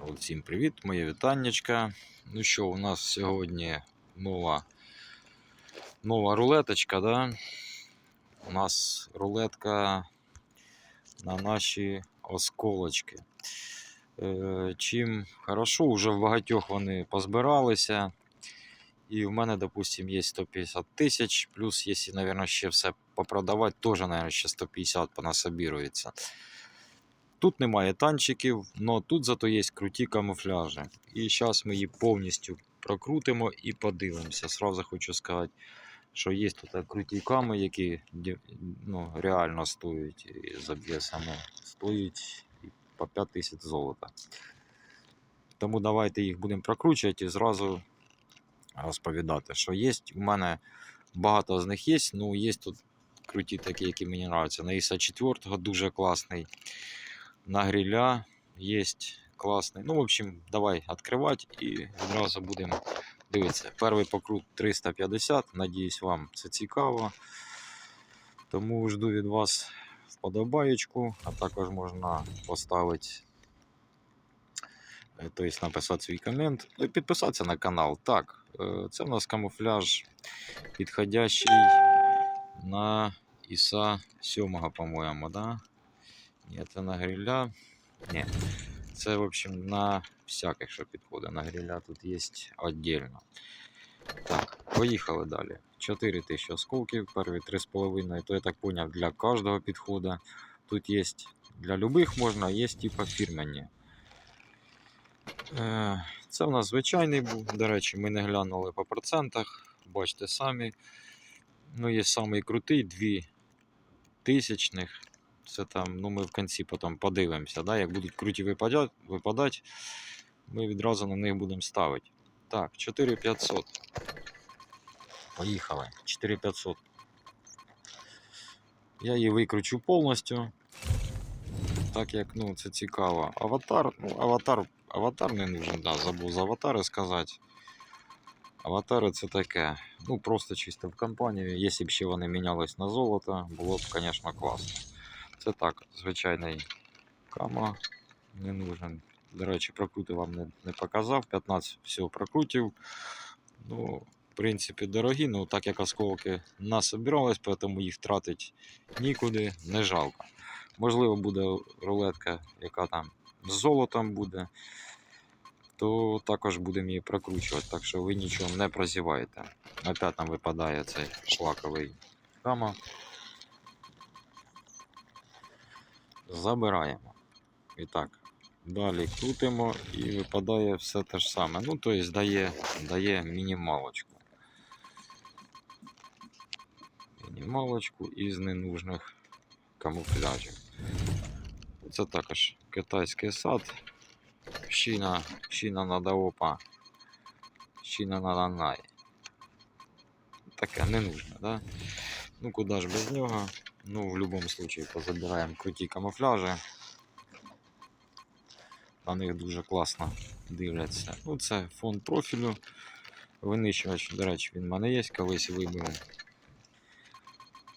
Народ, всім привіт, моє вітаннячка. Ну що, у нас сьогодні нова, нова рулеточка, да? У нас рулетка на наші осколочки. Е, чим хорошо, вже в багатьох вони позбиралися. І в мене, допустим, є 150 тисяч, плюс, якщо, мабуть, ще все попродавати, теж, мабуть, ще 150 понасобірується. Тут немає танчиків, але тут зато є круті камуфляжі. І зараз ми її повністю прокрутимо і подивимося. Сразу хочу сказати, що є тут круті ками, які ну, реально стоять і з обвесами стоять по 5 тисяч золота. Тому давайте їх будемо прокручувати і зразу розповідати, що є. У мене багато з них є, ну є тут круті такі, які мені подобаються. На ISA 4 дуже класний. На гриля є класний. Ну, в общем, давай відкривати і відразу будемо дивитися. Перший покрут 350. Надіюсь, вам це цікаво. Тому жду від вас вподобаєчку, а також можна поставити, тобто написати свій. Ну і підписатися на канал. Так, е, це в нас камуфляж підходящий на Іса 7, по-моєму, да? Ні, це на гриля. Ні. Це, в общем, на всяких, що підходить. На гриля тут є віддільно. Так, поїхали далі. 4000 осколків, перві 3,5. То я так поняв, для кожного підходу. Тут є для любих можна, є типа фірменні. Е, Це у нас звичайний був. До речі, ми не глянули по процентах. Бачите самі. Ну, є самий крутий, 2 тисячних. Це там, ну ми в кінці потім подивимося. Да? Як будуть круті випадати, випадати, ми відразу на них будемо ставити. Так, 4500. Поїхали. 4500. Я її викручу повністю. Так як ну, це цікаво. Аватар, ну, аватар, аватар не нужен, да, забув за аватари сказати. Аватари це таке. Ну, просто чисто в компанію. Якщо б ще вони мінялись на золото, було б, звісно, класно. Це так, звичайний кама не нужен. До речі, прокрути вам не, не показав. 15 всього прокрутів. Ну, в принципі, дорогі, ну так як осколки насобирались, тому їх тратить нікуди, не жалко. Можливо, буде рулетка, яка там з золотом буде, то також будемо її прокручувати, так що ви нічого не прозіваєте. Опять нам випадає цей шлаковий кама. Забираємо. І так, далі крутимо і випадає все те ж саме. Ну, тобто дає, дає мінімалочку. Мінімалочку із ненужних камуфляжів. Це також китайський сад. Щіна, щіна нада опа. Щіна нада най. Таке не нужно, да? Ну куди ж без нього? Ну, в будь-якому випадку позабираємо круті камуфляжі. На них дуже класно дивляться. Ну, це фон профілю. Винищувач, до речі, він в мене є, колись вибив.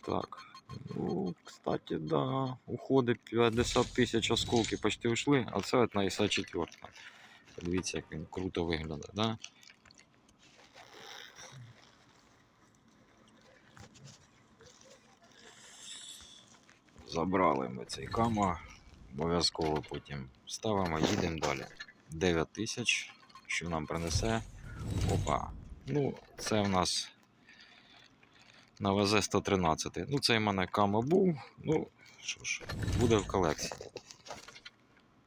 Так. Ну, кстати, да. Уходи 50 тисяч осколки почти ушли, а це от на ІСа 4. Подивіться, як він круто виглядає, да? Забрали ми цей кама. Обов'язково потім ставимо, їдемо далі. 9 тисяч. Що нам принесе? Опа. Ну, це в нас на ВЗ 113. Ну, цей в мене кама був. Ну, що ж, буде в колекції.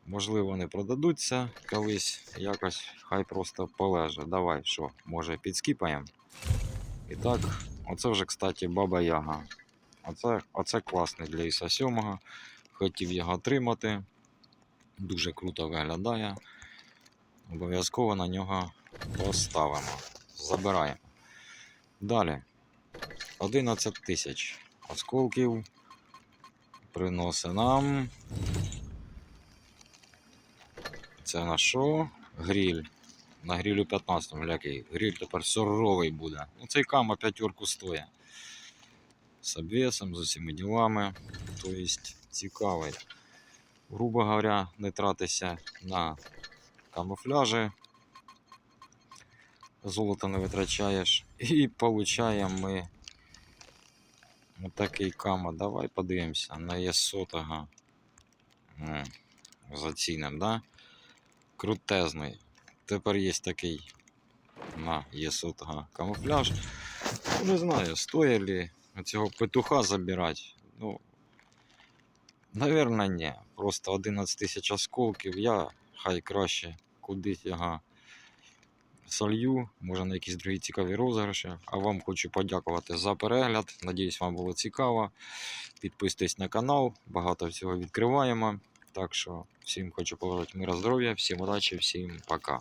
Можливо, не продадуться колись якось, хай просто полеже. Давай, що, може підскіпаємо. І так, оце вже, кстати, баба Яга. Оце, оце класний для Іса 7. Хотів його отримати. Дуже круто виглядає. Обов'язково на нього поставимо. Забираємо. Далі. 11 тисяч осколків. Приносить нам. Це на що? Гріль. На грілю 15 глякий. Гріль тепер суровий буде. Ну, цей кама п'ятерку стоїть. З обвесом, з усіма ділами. Тобто цікавий. Грубо говоря, не тратися на камуфляжі. Золото не витрачаєш. І получаємо ми отакий кама. Давай подивимося на єсотага. Заціним, да? Крутезний. Тепер є такий на єсотага камуфляж. Не знаю, стоїть ли цього петуха забирати. Ну, Наверно, ні. Просто 11 тисяч осколків. Я хай краще кудись його солью, може на якісь другі цікаві розіграші. А вам хочу подякувати за перегляд. Надіюсь, вам було цікаво. Підписуйтесь на канал, багато всього відкриваємо. Так що всім хочу побажати мира здоров'я, всім удачі, всім пока.